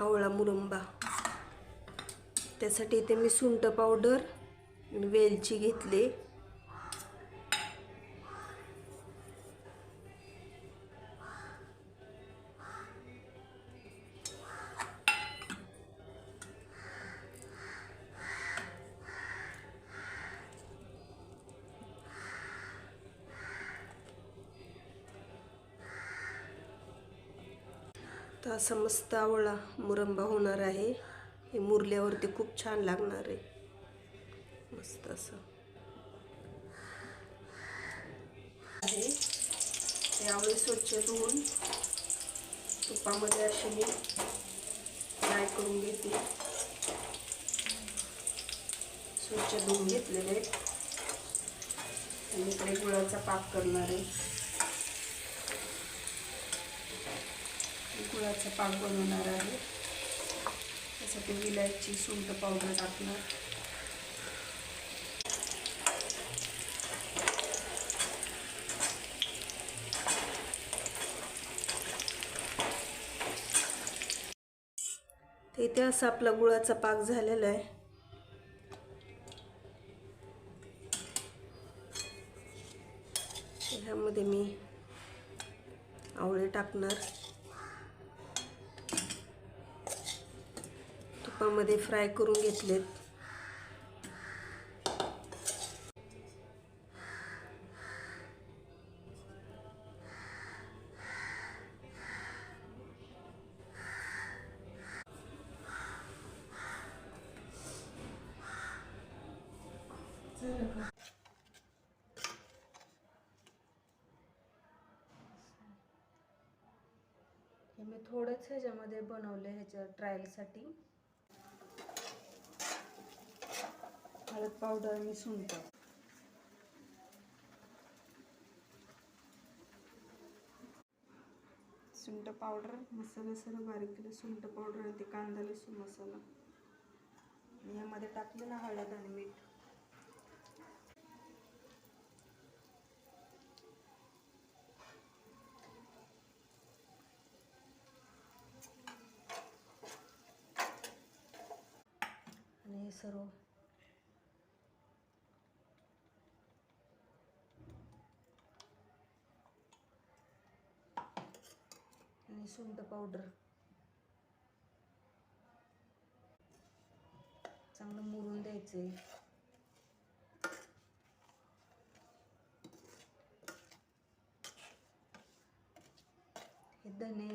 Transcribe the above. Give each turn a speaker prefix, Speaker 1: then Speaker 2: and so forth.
Speaker 1: आवळा मुरंबा. त्यासाठी इथे मी सुंठ पावडर आणि वेलची घेतली. आता समस्त मस्त आवळा मुरंबा होणार आहे. हे मुरल्यावरती खूप छान लागणार आहे. मस्त असं. आहे. हे आवळे स्वच्छ धुवून तुपामध्ये असे मी फ्राय करून घेते. स्वच्छ धुवून घेतलेले आहेत. आणि इकडे गुळाचा पाक करणार आहे. गुळाचं पाक बनवणार आहे. त्यासाठी विलायची सुंठ पावडर टाकणार. ते इथे असा आपला गुळाचा पाक झालेला आहे. ह्यामध्ये मी आवळे टाकणार. तुपामध्ये फ्राय करून घेतलेत. हे मी थोडंच ह्याच्यामध्ये बनवलं ह्याच्या ट्रायलसाठी हळद पावडर आणि सुंठ. सुंट पावडर मसाला सर्व बारीक केलं. सुंट पावडर आणि ते कांदा लसूण मसाला. आणि यामध्ये टाकलं ना हळद आणि मीठ. आणि सर्व आणि सुंठ पावडर. चांगलं मुरून द्यायचंय. हे धने